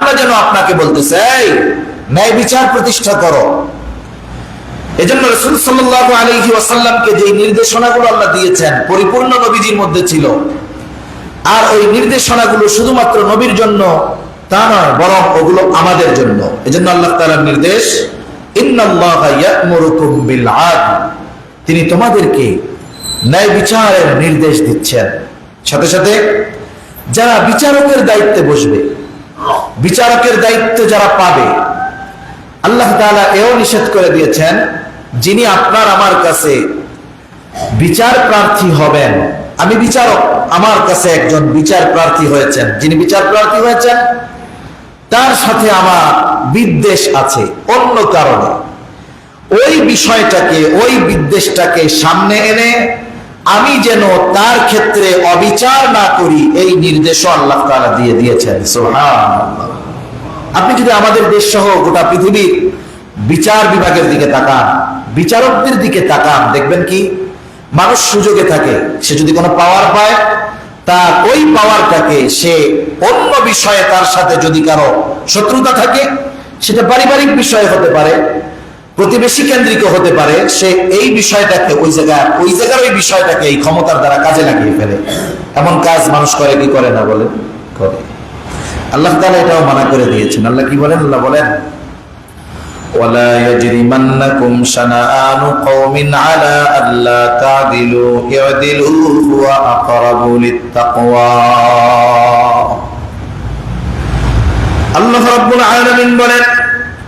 আমরা যেন আপনাকে বলতেছে, এই, ন্যায় বিচার প্রতিষ্ঠা করো। এজন্য রসুল সাল্লাহ আলহি ওয়াসাল্লামকে যে নির্দেশনাগুলো আল্লাহ দিয়েছেন, পরিপূর্ণ নবীজির মধ্যে ছিল। আর ওই নির্দেশনাগুলো শুধুমাত্র নবীর জন্য তা নয়, বরং ওগুলো আমাদের জন্য। এজন্য আল্লাহ তাআলার নির্দেশ তিনি তোমাদেরকে ন্যায় বিচারের নির্দেশ দিচ্ছেন। সাথে সাথে যারা বিচারকের দায়িত্বে বসবে বিচারকের দায়িত্ব যারা পাবে, আল্লাহ এও নিষেধ করে দিয়েছেন, যিনি আপনার আমার কাছে বিচার প্রার্থী হবেন। আমি বিচারক, আমার কাছে একজন বিচার প্রার্থী হয়েছেন। যিনি বিচার প্রার্থী হয়েছেন, তার সাথে আমার বিদ্বেষ আছে অন্য কারণে। ওই বিষয়টাকে, ওই বিদ্বেষটাকে সামনে এনে আমি যেন তার ক্ষেত্রে অবিচার না করি, এই নির্দেশও আল্লাহ তাআলা দিয়ে দিয়েছেন। আপনি যদি আমাদের দেশ সহ গোটা পৃথিবীর বিচার বিভাগের দিকে তাকান, বিচারকদের দিকে তাকান, দেখবেন কি, মানুষ সুযোগে থাকে, সে যদি কোনো পাওয়ার পায়, তার ওই পাওয়ারটাকে সে অন্য বিষয়ে তার সাথে যদি কারও শত্রুতা থাকে, সেটা পারিবারিক বিষয় হতে পারে প্রতিবেশী কেন্দ্রিক হতে পারে সে এই বিষয়টাকে ওই জায়গায় ওই জায়গার ওই বিষয়টাকে এই ক্ষমতার দ্বারা কাজে লাগিয়ে ফেলে এমন কাজ মানুষ করে কি করে না বলে করে আল্লাহ তাআলা এটাও মানা করে দিয়েছেন আল্লাহ কি বলেন আল্লাহ বলেন ولا يجرمنكم شنآن قوم على ألا تعدلوا اعدلوا هو أقرب للتقوى আল্লাহ রাব্বুল আলামিন বলেন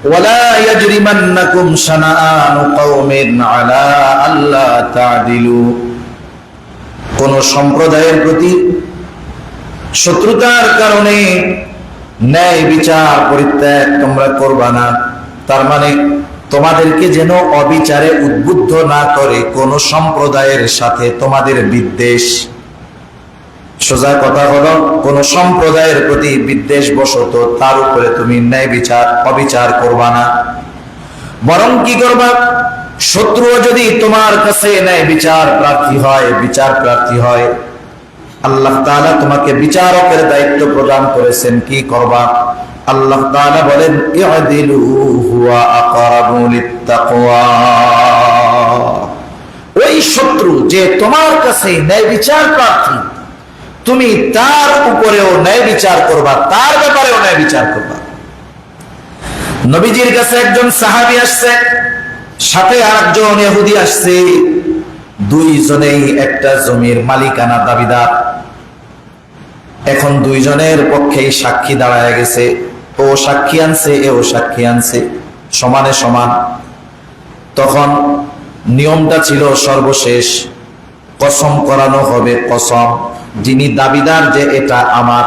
ولا يجرمنكم شنآن قوم على ألا تعدلوا কোন সম্প্রদায়ের প্রতি শত্রুতার কারণে ন্যায় বিচার পরিত্যাগ তোমরা করবা না তার মানে তোমাদেরকে যেন অবিচারে উদ্বুদ্ধ না করে কোন সম্প্রদায়ের সাথে তোমাদের বিদ্বেষ সোজা কথা হলো, কোন সম্প্রদায়ের প্রতি বিদ্বেষ বশত তার উপরে তুমি ন্যায় বিচার, অবিচার করবা না। বরং কি করবা? শত্রু যদি তোমার কাছে ন্যায় বিচার প্রার্থী হয়, বিচার প্রার্থী হয়, আল্লাহ তাআলা তোমাকে বিচারকের দায়িত্ব প্রদান করেছেন, কি করবা? আল্লাহ তাআলা বলেন ইআদিলু হুয়া আকরাবু লিত্তাকওয়া। ওই শত্রু যে তোমার কাছে ন্যায় বিচার প্রার্থী তুমি তার উপরেও ন্যায় বিচার করবা, তার ব্যাপারেও ন্যায় বিচার করবা। নবীজির কাছে একজন সাহাবী আসছে, সাথে আরেকজন ইহুদি আসছে, দুইজনেই একটা জমির মালিকানা দাবিদার। এখন দুইজনের পক্ষেই সাক্ষী দাঁড়ায় গেছে, ও সাক্ষী আনছে, এও সাক্ষী আনছে, সমানে সমান। তখন নিয়মটা ছিল সর্বশেষ, কসম করানো হবে, কসম। যিনি দাবিদার যে এটা আমার,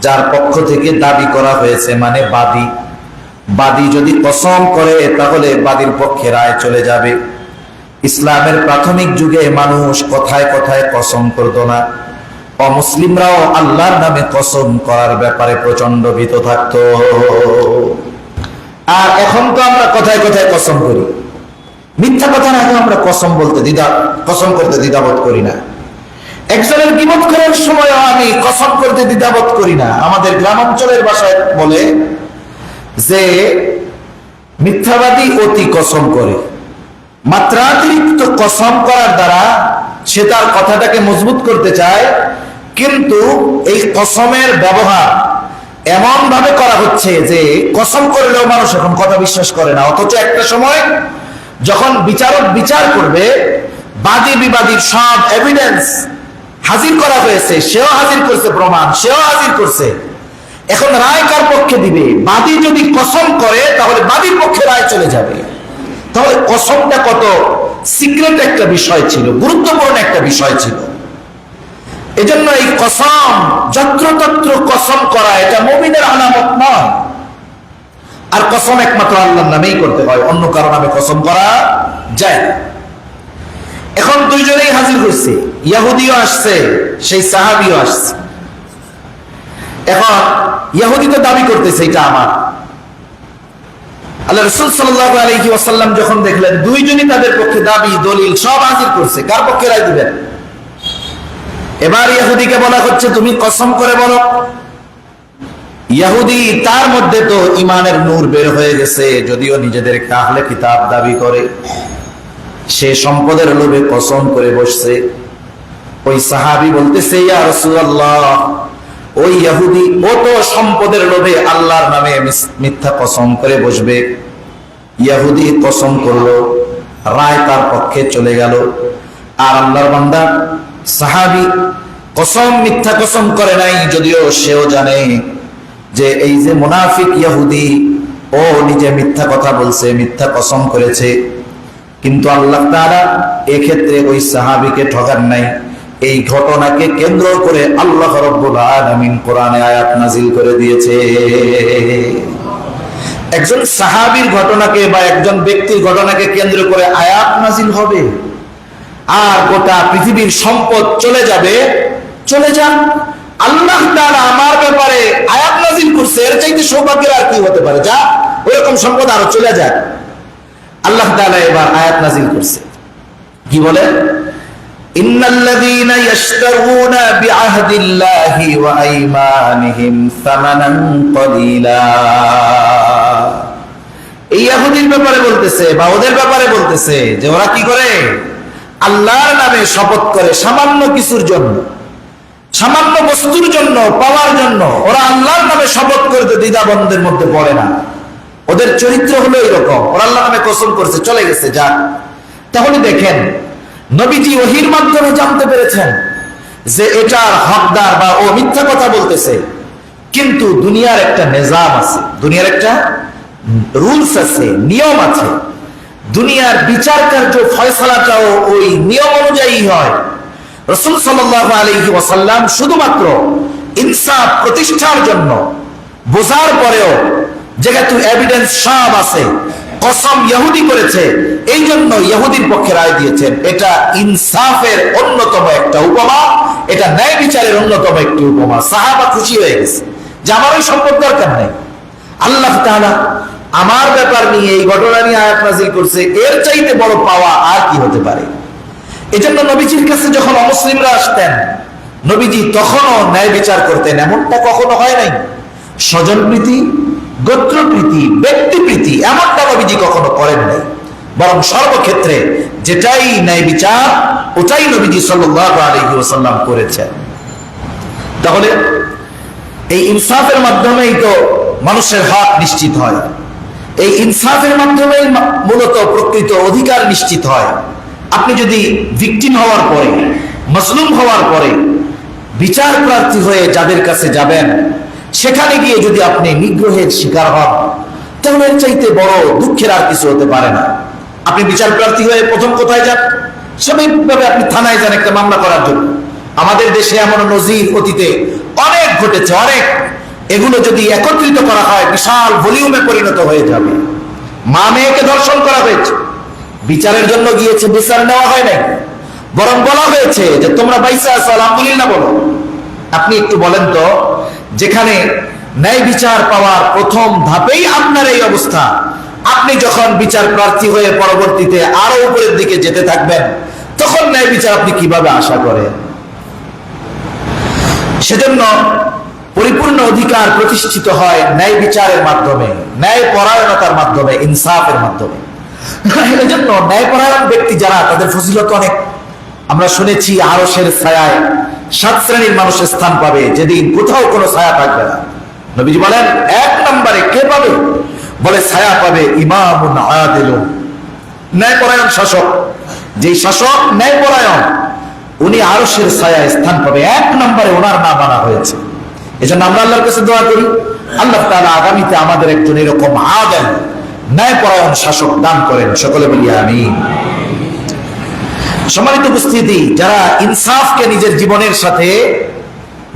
যার পক্ষ থেকে দাবি করা হয়েছে মানে বাদী। বাদী যদি কসম করে, তাহলে বাদীর পক্ষে রায় চলে যাবে। ইসলামের প্রাথমিক যুগে মানুষ কথায় কথায় কসম করতো না। অমুসলিমরাও আল্লাহর নামে কসম করার ব্যাপারে প্রচণ্ড ভীত থাকতো। আর এখন তো আমরা কথায় কথায় কসম করি। মিথ্যা কথা না আমরা কসম বলতে দ্বিধা, কসম করতে দ্বিধাবোধ করি না। একজনের বিপদ করার সময় আমি কসম করতে দ্বিধাবোধ করি না। আমাদের গ্রাম অঞ্চলের ভাষায় বলে যে, মিথ্যাবাদী অতি কসম করে। মাত্রাতিরিক্ত কসম করার দ্বারা সে তার কথাটাকে মজবুত করতে চায়, কিন্তু এই কসমের ব্যবহার এমন ভাবে করা হচ্ছে যে, কসম করলেও মানুষ এখন কথা বিশ্বাস করে না। অথচ একটা সময় যখন বিচারক বিচার করবে বাদী বিবাদীর সব এভিডেন্স হাজির করা হয়েছে, সেও হাজির করছে প্রমাণ, সেও হাজির করছে। এখন রায় কার পক্ষে দিবে? বাদী যদি কসম করে, তাহলে বাদীর পক্ষে রায় চলে যাবে। তাহলে কসমটা কত? সিক্রেট একটা বিষয় ছিল, গুরুত্বপূর্ণ একটা বিষয় ছিল। এজন্য এই কসম, যত্রতত্র কসম করা, এটা মমিনের আলামত নয়। আর কসম একমাত্র আল্লাহর নামেই করতে হয়, অন্য কারও নামে কসম করা যায় এখন দুইজনেই হাজির হয়েছে। ইয়াহুদিও আসছে, সেই সাহাবিও আসছে। এখন ইয়াহুদি তো দাবি করতেছে, এটা আমার। আল্লাহ রসুল সাল্লাহ আলহি যখন দেখলেন, দুইজনই তাদের পক্ষে দাবি, দলিল সব হাজির করছে, কার পক্ষে রায় দিবেন? এবার ইহুদিকে বলা হচ্ছে, তুমি কসম করে বলো, ইয়াহুদি তার মধ্যে তো ইমানের নূর বের হয়ে গেছে, যদিও নিজেদেরকে আহলে কিতাব দাবি করে। সে সম্পদের লোভে কসম করে বসছে। ওই সাহাবি বলতেছে ওই ইহুদি ও সম্পদের লোভে আল্লাহর নামে মিথ্যা কসম করে বসবে। ইয়াহুদি কসম করল, রায় তার পক্ষে চলে গেল। আর আল্লাহর বান্দা, সাহাবি কসম, মিথ্যা কসম করে নাই, যদিও সেও জানে যে এই যে মুনাফিক ইহুদি, ও নিজে মিথ্যা কথা বলছে, মিথ্যা কসম করেছে। কিন্তু আল্লাহ তারা এক্ষেত্রে ওই সাহাবীকে ঠকান নাই। এই ঘটনাকে কেন্দ্র করে আল্লাহ রব্বুল আলামিন কোরআনে আয়াত নাজিল করে দিয়েছে। একজন সাহাবীর ঘটনাকে বা একজন ব্যক্তির ঘটনাকে কেন্দ্র করে আয়াত নাজিল হবে। আর গোটা পৃথিবীর সম্পদ চলে যাবে। চলে যান আল্লাহ তাআলা আমার ব্যাপারে আয়াত নাজিল করছে, এর চাইতে সৌভাগ্যের আর কি হতে পারে? যা, ওরকম সম্পদ আরও চলে যাক। আল্লাহ তাআলা এবার আয়াত নাজিল করছে। কি বলে? ইন্নাল্লাযীনা ইয়াশতারুনা বিআহদিল্লাহি ওয়া আইমানিহিম সামানান কলিলা। এই ইহুদির ব্যাপারে বলতেছে বা ওদের ব্যাপারে বলতেছে যে ওরা কি করে? আল্লাহর নামে শপথ করে সামান্য কিছুর জন্য, সামান্য বস্তুর জন্য, পাওয়ার জন্য ওরা আল্লাহর নামে শপথ করতে দ্বিধাবন্ধের মধ্যে পড়ে না। ওদের চরিত্র হলো এরকম ওরা আল্লাহ নামে কসম করছে, চলে গেছে যা তাহলে দেখেন নবীজি ওহির মাধ্যমে জানতে পেরেছেন যে এটার হকদার বা ও মিথ্যা কথা বলতেছে। কিন্তু দুনিয়ার একটা নিজাম আছে, দুনিয়ার একটা রুলস আছে, নিয়ম আছে। দুনিয়ার বিচার কার্য ফয়সালাটাও ওই নিয়ম অনুযায়ী হয়। রসুল সাল্লাহ আলহি ওয়াসাল্লাম শুধুমাত্র ইনসাফ প্রতিষ্ঠার জন্য বোঝার পরেও যেহেতু এভিডেন্স সব আছে কসম ইহুদি করেছে এই জন্য ইহুদির পক্ষে রায় দিয়েছেন। এটা ইনসাফের অন্যতম একটা উপমা, এটা ন্যায় বিচারের অন্যতম একটি উপমা। সাহাবা খুশি হয়ে গেছে যে আমার ওই সম্পদ দরকার নেই। আল্লাহ তাআলা আমার ব্যাপার নিয়ে এই ঘটনা নিয়ে আয়াত নাজিল করছে, এর চাইতে বড় পাওয়া আর কি হতে পারে? এজন্য নবীজির কাছে যখন অমুসলিমরা আসতেন, নবীজি তখনও ন্যায় বিচার করতেন, এমনটা কখনো হয় নাই? স্বজনপ্রীতি গোত্রপ্রীতি, ব্যক্তিপ্রীতি এমনটা নবীজি কখনো করেন নাই। বরং সর্বক্ষেত্রে যেটাই ন্যায় বিচার, ওটাই নবীজি আলাইহি করেছেন। তাহলে এই ইনসাফের মাধ্যমেই তো মানুষের হক নিশ্চিত হয়। এই ইনসাফের মাধ্যমেই মূলত প্রকৃত অধিকার নিশ্চিত হয়। আপনি যদি ভিকটিম হওয়ার পরে, মজলুম হওয়ার পরে বিচার প্রার্থী হয়ে যাদের কাছে যাবেন সেখানে গিয়ে যদি আপনি নিগ্রহের শিকার হন, তাহলে চাইতে বড় দুঃখের আর কিছু হতে পারে না। আপনি বিচার প্রার্থী হয়ে প্রথম কোথায় যান? স্বাভাবিকভাবে আপনি থানায় যান একটা মামলা করার জন্য। আমাদের দেশে এমন নজির অতীতে অনেক ঘটেছে, অনেক। এগুলো যদি একত্রিত করা হয়, বিশাল ভলিউমে পরিণত হয়ে যাবে। মা মেয়েকে ধর্ষণ করা হয়েছে। বিচারের জন্য গিয়েছে, বিচার নেওয়া হয় নাই। বরং বলা হয়েছে যে, তোমরা বাইসা আছো, আলহামদুলিল্লাহ বলো। আপনি একটু বলেন তো যেখানে ন্যায় বিচার পাওয়ার প্রথম ধাপেই আপনার এই অবস্থা। আপনি যখন বিচার প্রার্থী হয়ে পরবর্তীতে আরও উপরের দিকে যেতে থাকবেন, তখন ন্যায় বিচার আপনি কীভাবে আশা করেন? সেজন্য পরিপূর্ণ অধিকার প্রতিষ্ঠিত হয় ন্যায় বিচারের মাধ্যমে, ন্যায় পরায়ণতার মাধ্যমে, ইনসাফের মাধ্যমে। এজন্য ন্যায় পরায়ণ ব্যক্তি যারা, তাদের ফজিলত অনেক। আমরা শুনেছি আরসের ছায়ায় সাত শ্রেণির মানুষের স্থান পাবে, যেদিন কোথাও কোনো ছায়া থাকবে না। নবীজি বলেন, এক নম্বরে কে পাবে? বলে, ছায়া পাবে আয়াদিলুন ন্যায়পরায়ণ শাসক। যেই শাসক ন্যায়পরায়ণ, উনি আরশের ছায়ায় স্থান পাবে। এক নম্বরে ওনার নাম আনা হয়েছে। এজন্য আমরা আল্লাহর কাছে দোয়া করি, আল্লাহ তাআলা আগামীতে আমাদের একজন এরকম আদেন ন্যায়পরায়ণ শাসক দান করেন। সকলে বলি আমি সম্মানিত উপস্থিতি, যারা ইনসাফকে নিজের জীবনের সাথে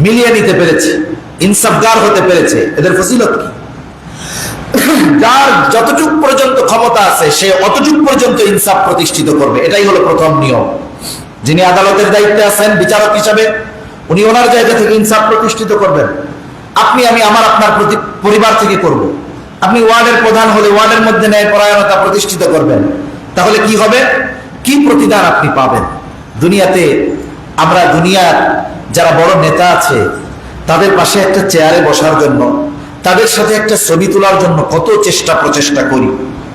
মিলিয়ে নিতে পেরেছে, ইনসাফগার হতে পেরেছে, এদের ফজিলত কি? যার যতটুক পর্যন্ত ক্ষমতা আছে, সে অতটুক পর্যন্ত ইনসাফ প্রতিষ্ঠিত করবে। এটাই হলো প্রথম নিয়ম। যিনি আদালতের দায়িত্বে আছেন, বিচারক হিসাবে, উনি ওনার জায়গা থেকে ইনসাফ প্রতিষ্ঠিত করবেন। আপনি, আমি, আমার, আপনার প্রতি, পরিবার থেকে করব। আপনি ওয়ার্ডের প্রধান হলে ওয়ার্ডের মধ্যে ন্যায় পরায়ণতা প্রতিষ্ঠিত করবেন। তাহলে কি হবে? কি প্রতিদান আপনি পাবেন? দুনিয়াতে আমরা দুনিয়ার যারা বড় নেতা আছে, তাদের পাশে একটা চেয়ারে বসার জন্য, তাদের সাথে একটা ছবি তোলার জন্য কত চেষ্টা প্রচেষ্টা করি।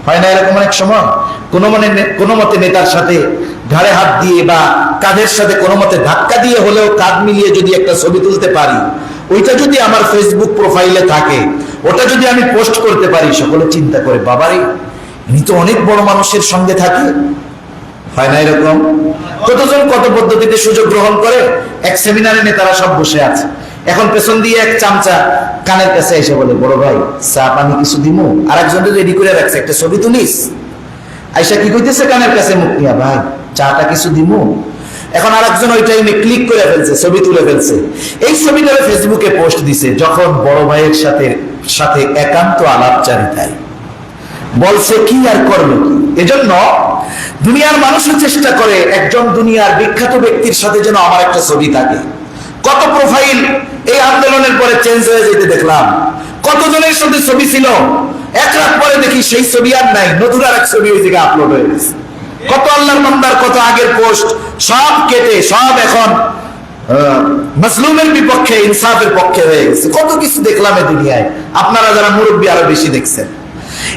হয় না এরকম অনেক সময়? কোনো মনে কোনো মতে নেতার সাথে ঘাড়ে হাত দিয়ে বা কাঁধের সাথে কোনো মতে ধাক্কা দিয়ে হলেও কাঁধ মিলিয়ে যদি একটা ছবি তুলতে পারি, ওইটা যদি আমার ফেসবুক প্রোফাইলে থাকে, ওটা যদি আমি পোস্ট করতে পারি, সকলে চিন্তা করে, বাবারে, ইনি তো অনেক বড় মানুষের সঙ্গে থাকে। হয় না এরকম? কতজন কত পদ্ধতিতে সুযোগ গ্রহণ করে? এক সেমিনারে নেতারা সব বসে আছে। এখন পেছন দিয়ে এক চামচা কানের কাছে এসে বলে, বড় ভাই, চা পানি কিছু দিমু? আর একজন রেডি করে রাখছে, একটা ছবি তুলিস? আইসা কি কইতেছে কানের কাছে মুখ নিয়া, ভাই, চাটা কিছু দিমু? এখন আর একজন ওই টাইমে ক্লিক করে ফেলছে, ছবি তুলে ফেলছে। এই ছবিটা ফেসবুকে পোস্ট দিছে, যখন বড় ভাইয়ের সাথে সাথে একান্ত আলাপচারিতায়। বলছে, কি আর করবে? কি এজন্য দুনিয়ার মানুষও চেষ্টা করে একজন দুনিয়ার বিখ্যাত ব্যক্তির সাথে যেন আমার একটা ছবি থাকে। কত প্রোফাইল এই আন্দোলনের পরে চেঞ্জ হয়ে যেতে দেখলাম। কতজনের সাথে ছবি ছিল? এক রাত পরে দেখি সেই ছবি আর নাই নতুন আর এক ছবি ওই জায়গায় আপলোড হয়ে গেছে। কত আল্লাহর বান্দার কত আগের পোস্ট সব কেটে সব এখন আহ, মজলুমের বিপক্ষে ইনসাফের পক্ষে হয়ে গেছে। কত কিছু দেখলাম এই দুনিয়ায়। আপনারা যারা মুরব্বী আরও বেশি দেখছেন।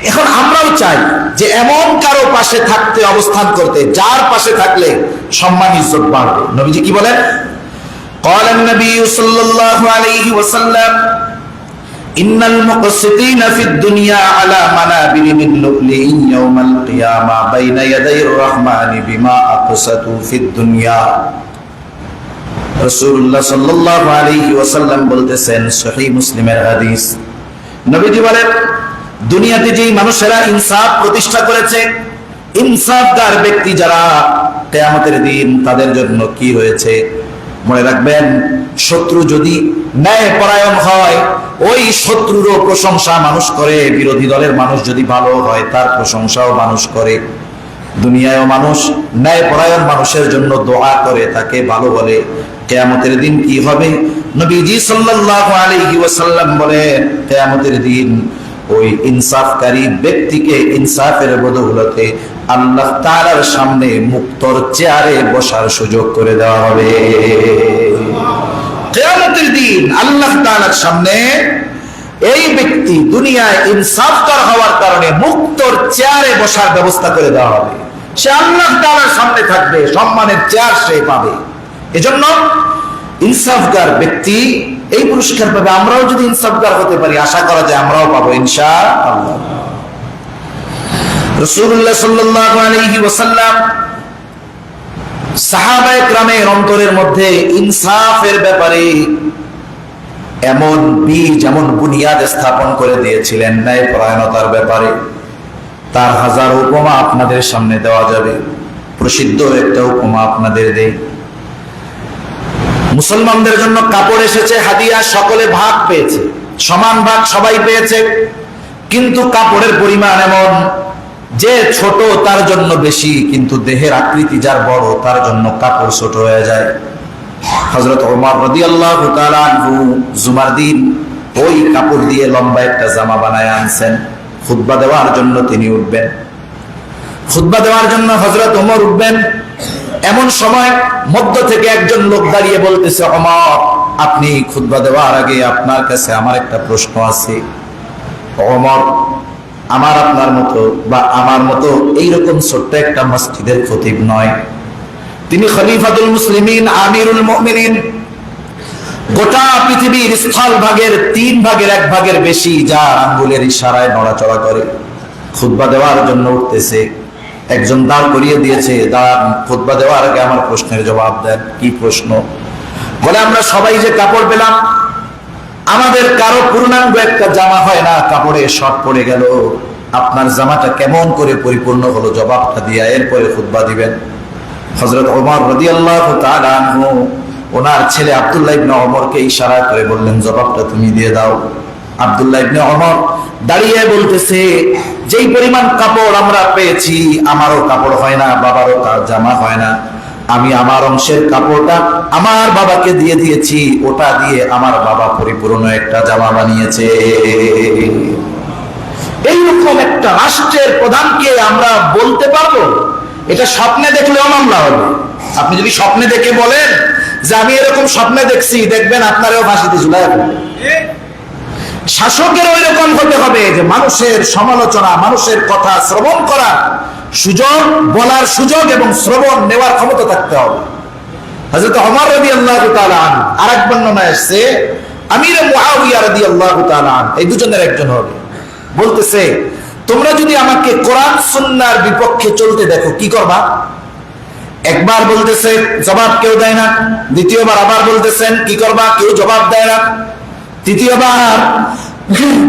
এখন আমরাও চাই যে এমন কারো পাশে থাকতে অবস্থান করতে যার পাশে থাকলে সম্মান ইজ্জত বাড়বে নবীজি কি বলেন قال النبي صلى الله عليه وسلم إن المقسطين في الدنيا على منابر من لؤلؤ يوم القيامة بين يدي الرحمن بما أقسطوا في الدنيا রাসূলুল্লাহ সাল্লাল্লাহু আলাইহি ওয়াসাল্লাম বলতেছেন সহিহ মুসলিমের হাদিস নবীজি বলেন দুনিয়াতে যেই মানুষেরা ইনসাফ প্রতিষ্ঠা করেছে, ইনসাফদার ব্যক্তি যারা কিয়ামতের দিন তাদের জন্য কি হয়েছে? মনে রাখবেন, শত্রু যদি ন্যায় পরায়ণ হয়, ওই শত্রুরও প্রশংসা মানুষ করে, বিরোধী দলের মানুষ যদি ভালো হয়, তার প্রশংসাও মানুষ করে। দুনিয়ায়ও মানুষ ন্যায় পরায়ণ মানুষের জন্য দোয়া করে, তাকে ভালো বলে। কেয়ামতের দিন কি হবে? নবীজি সাল্লাল্লাহু আলাইহি ওয়াসাল্লাম বলেন, কেয়ামতের দিন ওই ইনসাফকারী ব্যক্তিকে ইনসাফের বদৌলতে আল্লাহ তাআলার সামনে মুক্তর চেয়ারে বসার সুযোগ করে দেওয়া হবে। কেয়ামতের দিন আল্লাহ তাআলার সামনে এই ব্যক্তি দুনিয়ায় ইনসাফকার হওয়ার কারণে মুক্তর চেয়ারে বসার ব্যবস্থা করে দেওয়া হবে। সে আল্লাহ তাআলার সামনে থাকবে, সম্মানের চেয়ার সে পাবে। এজন্য ইনসাফগার ব্যক্তি এই পুরস্কার পাবে। আমরাও যদি ইনসাফগার হতে পারি, আশা করা যায় আমরাও পাবো ইনশা ব্যাপারে এমন বুনিয়াদ স্থাপন করে দিয়েছিলেন ন্যায় ব্যাপারে। তার হাজার উপমা আপনাদের সামনে দেওয়া যাবে। প্রসিদ্ধ একটা উপমা আপনাদের দেই। মুসলমানদের জন্য কাপড় এসেছে, হাদিয়া, সকলে ভাগ পেয়েছে, সমান ভাগ সবাই পেয়েছে। কিন্তু কাপড়ের পরিমাণ এমন যে ছোট তার জন্য বেশি, কিন্তু দেহের আকৃতি যার বড়, তার জন্য কাপড় ছোট হয়ে যায়। হজরত ওমর দিন ওই কাপড় দিয়ে লম্বা একটা জামা বানায় আনছেন। খুতবা দেওয়ার জন্য তিনি উঠবেন। খুতবা দেওয়ার জন্য হজরত ওমর উঠবেন। এমন সময় মধ্য থেকে একজন লোক দাঁড়িয়ে বলতেছে অমর আপনি খুদবা দেওয়ার আগে আপনার কাছে আমার একটা প্রশ্ন আছে। অমর আমার আপনার মতো বা আমার মতো এইরকম ছোট্ট একটা মসজিদের খতিব নয়। তিনি খলিফাতুল মুসলিমিন, আমিরুল মুমিনিন। গোটা পৃথিবীর স্থল ভাগের তিন ভাগের এক ভাগের বেশি যা আঙ্গুলের ইশারায় নড়াচড়া করে। খুতবা দেওয়ার জন্য উঠতেছে। একজন দাঁড় করিয়ে দিয়েছে দাঁড়ান খুতবা দেওয়ার আগে আমার প্রশ্নের জবাব দেন। কি প্রশ্ন? বলে, আমরা সবাই যে কাপড় পেলাম, আমাদের কারও পূর্ণাঙ্গ একটা জামা হয় না, কাপড়ে শর্ট পড়ে গেল। আপনার জামাটা কেমন করে পরিপূর্ণ হলো জবাবটা দিয়া এরপরে খুতবা দিবেন। হজরত ওমর তাআলা আনহু, ওনার ছেলে আব্দুল্লাহ ইবনে ওমরকে ইশারা করে বললেন, জবাবটা তুমি দিয়ে দাও। আব্দুল্লাহ ইবনে দাঁড়িয়ে বলতেছে, যেই পরিমাণ কাপড় আমরা পেয়েছি, আমারও কাপড় হয় না, বাবারও জামা হয় না। আমি আমার অংশের কাপড়টা আমার বাবাকে দিয়ে দিয়েছি, ওটা দিয়ে আমার বাবা পরিপূর্ণ একটা জামা বানিয়েছে। এইরকম একটা রাষ্ট্রের প্রধানকে আমরা বলতে পারব? এটা স্বপ্নে দেখলেও মামলা হবে। আপনি যদি স্বপ্নে দেখে বলেন যে আমি এরকম স্বপ্নে দেখছি, দেখবেন আপনারও ফাঁসিতে ঝুলাই শাসকের ওই রকম হতে হবে যে মানুষের সমালোচনা, মানুষের কথা শ্রবণ করার সুযোগ, বলার সুযোগ এবং শ্রবণ নেওয়ার ক্ষমতা থাকতে হবে। হযরত ওমর রাদিয়াল্লাহু তাআলা আনহু, আরেক বর্ণনায় আসছে আমির মুআবিয়া রাদিয়াল্লাহু তাআলা এই দুজনের একজন হবে। বলতেছে, তোমরা যদি আমাকে কোরআন, সুন্নাহর বিপক্ষে চলতে দেখো, কি করবা? একবার বলতেছে, জবাব কেউ দেয় না। দ্বিতীয়বার আবার বলতেছেন, কি করবা? কেউ জবাব দেয় না। তৃতীয়বার,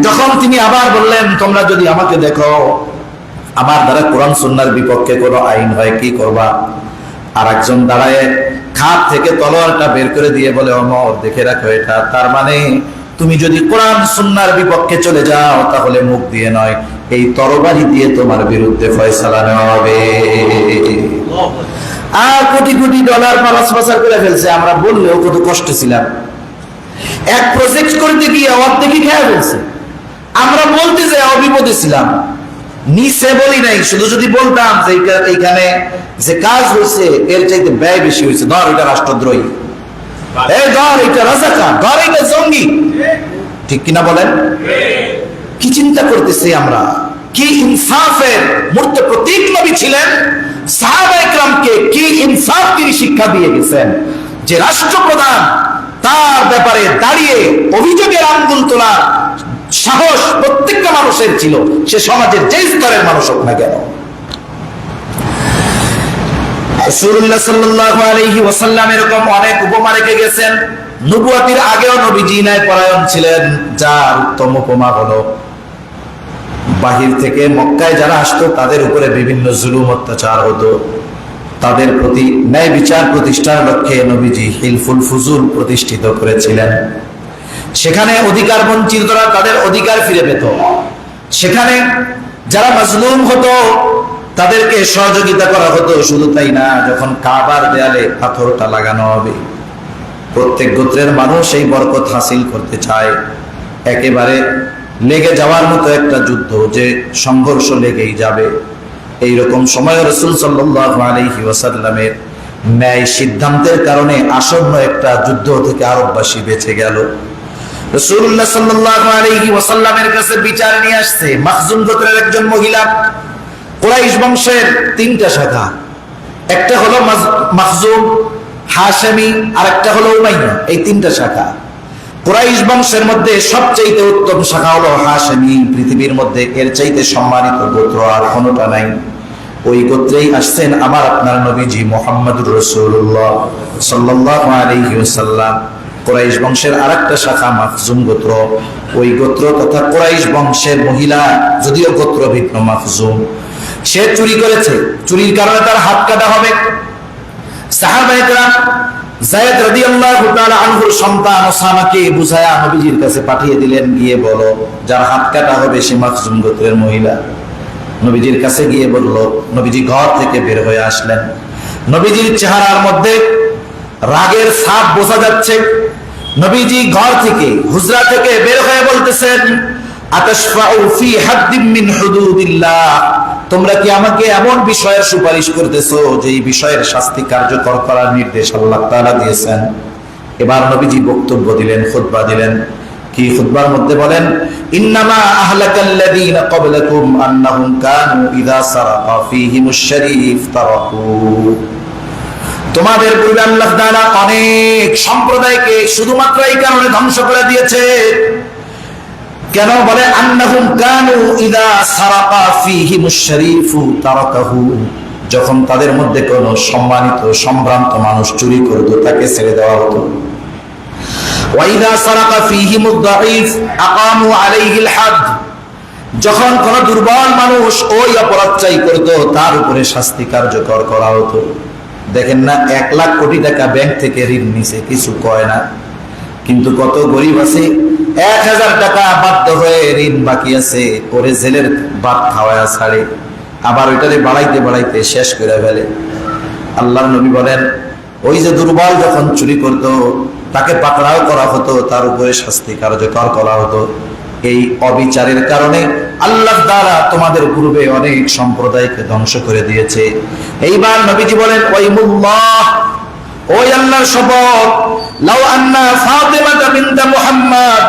যখন তিনি আবার বললেন, তোমরা যদি আমাকে দেখো, আমার দ্বারা কোরআন সুন্নার বিপক্ষে কোনো আইন হয় কি করবা? আর একজন দাঁড়ায় খাপ থেকে তলোয়ারটা বের করে দিয়ে বলে, অমর, দেখে রাখো এটা। তার মানে তুমি যদি কোরআন সুন্নার বিপক্ষে চলে যাও, তাহলে মুখ দিয়ে নয়, এই তরবারি দিয়ে তোমার বিরুদ্ধে ফয়সালা নেওয়া হবে। আর কোটি কোটি ডলার পালাস পাচার করে ফেলছে। আমরা বললেও কত কষ্ট ছিলাম। এক প্রজেক্ট করতে গিয়ে অর্ধেকই খেয়ে ফেলছে। আমরা বলতে যে অবিপদে ছিলাম। নিচে বলি নাই শুধু যদি বলতাম যে এইখানে যে কাজ হয়েছে এর চাইতে ব্যয় বেশি হয়েছে ধর এটা রাষ্ট্রদ্রোহী। এই ধর এটা রাজাকার ধর এটা জঙ্গি। ঠিক কিনা বলেন? কি চিন্তা করতেছি আমরা? কি ইনসাফের মূর্ত প্রতীক নবী ছিলেন? কি ইনসাফ তিনি শিক্ষা দিয়ে গেছেন? যে রাষ্ট্রপ্রধান তার ব্যাপারে দাঁড়িয়ে অভিযোগের আঙ্গুল তোলার সাহস প্রত্যেকটা মানুষের ছিল। সে সমাজের যে স্তরের মানুষ হোক না কেন। অনেক উপমা রেখে গেছেন। আগেও ন্যায় পরায়ণ ছিলেন। যার উত্তম উপমা হলো, বাহির থেকে মক্কায় যারা আসতো তাদের উপরে বিভিন্ন জুলুম, অত্যাচার হতো। তাদের প্রতি ন্যায় বিচার প্রতিষ্ঠার লক্ষ্যে নবীজি হিলফুল ফুজুল প্রতিষ্ঠিত করেছিলেন। সেখানে অধিকার বঞ্চিতরা তাদের অধিকার ফিরে পেত। সেখানে যারা মাজলুম হতো, তাদেরকে সহযোগিতা করা হতো। শুধু তাই না, যখন কাবার দেয়ালে পাথরটা লাগানো হবে, প্রত্যেক গোত্রের মানুষ এই বরকত হাসিল করতে চায়। একেবারে লেগে যাওয়ার মতো একটা যুদ্ধ যে সংঘর্ষ লেগেই যাবে। এই রকম সময় রসুল ওয়াসাল্লামের ন্যায় সিদ্ধান্তের কারণে আসন্ন একটা যুদ্ধ থেকে আরববাসী বেঁচে গেল। কাছে বিচার নিয়ে একজন মহিলা। বংশের তিনটা শাখা, একটা হলো মাখজুম, হাশেমি আর একটা হলো উমাইয়া, এই তিনটা শাখা। কুরাইশ বংশের মধ্যে সবচাইতে উত্তম শাখা হলো হাশেমি পৃথিবীর মধ্যে এর চাইতে সম্মানিত গোত্র আর কোনোটা নাই। ওই গোত্রেই আসছেন আমার আপনার নবীজি মোহাম্মদুর রসুল্লাহ সাল্লাল্লাহু আলাইহি ওয়াসাল্লাম। কোরাইশ বংশের আরেকটা শাখা মাখজুম গোত্র। ওই গোত্র তথা কোরাইশ বংশের মহিলা, যদিও গোত্র ভিন্ন মাখজুম। সে চুরি করেছে। চুরির কারণে তার হাত কাটা হবে। সাহাবায়ে সন্তান নবীজির কাছে পাঠিয়ে দিলেন, গিয়ে বলো, যার হাত কাটা হবে মহিলা। নবীজির কাছে গিয়ে বলল, নবীজি থেকে বের হয়ে আসলেন। নবীজির চেহারার মধ্যে রাগের ছাপ বোঝা যাচ্ছে। নবীজি ঘর থেকে, হুজরা থেকে বের হয়ে বলতেছেন তোমরা কি আমাকে এমন বিষয়ের সুপারিশ করতেছো যে এই বিষয়ের শাস্তি কার্যকর করার নির্দেশ আল্লাহ তাআলা দিয়েছেন? এবার নবীজি বক্তব্য দিলেন, খুতবা দিলেন। কি খুতবার মধ্যে বলেন, ইন্নামা আহলাকাল্লাযীনা ক্বাবলাকুম আন্নাহুম কানু ইযা সারাকা ফীহিমুশ শরীফ তারাকু। তোমাদের পূর্বে আল্লাহ অনেক সম্প্রদায়কে শুধুমাত্র এই কারণে ধ্বংস করে দিয়েছে। কেন বলে? আন্নাহুম কানু ইদা সারাকা ফীহিমুশ শরীফু তারাকাহু। যখন তাদের মধ্যে কোনো সম্মানিত, সম্ভ্রান্ত মানুষ চুরি করত, তাকে ছেড়ে দেওয়া হতো। ওয়াইদা সারাকা ফীহিমুদ দাঈফ আকামু আলাইহিল হাদ। যখন কোন দুর্বল মানুষ ওই অপরাধটাই করত, তার উপরে শাস্তি কার্যকর করা হতো। দেখেন না, এক লাখ কোটি টাকা ব্যাংক থেকে ঋণ নিছে, কিছু কয় না। কিন্তু কত গরিব আছে এক হাজার টাকা বাধ্য হয়ে ঋণ বাকি আছে, ওরে জেলের ভাত খাওয়ায় ছাড়ে। আবার ওইটারে বাড়াইতে বাড়াইতে শেষ করে ফেলে। আল্লাহ নবী বলেন, ওই যে দুর্বল যখন চুরি করত, তাকে পাকড়াও করা হতো, তার উপরে শাস্তি কার্যকর করা হতো। এই অবিচারের কারণে আল্লাহ দ্বারা তোমাদের পূর্বে অনেক সম্প্রদায়কে ধ্বংস করে দিয়েছে। এইবার নবীজি বলেন ওই মুল্লাহ ওই আল্লাহর শপথ, লাউ আন্না ফাতিমা বিনতে মুহাম্মদ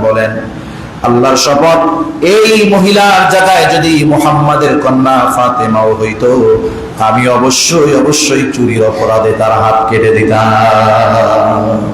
বলেন, আল্লাহর শপথ, এই মহিলার জায়গায় যদি মুহাম্মাদের কন্যা ফাতেমাও হইতো, আমি অবশ্যই অবশ্যই চুরির অপরাধে তার হাত কেটে দিতাম।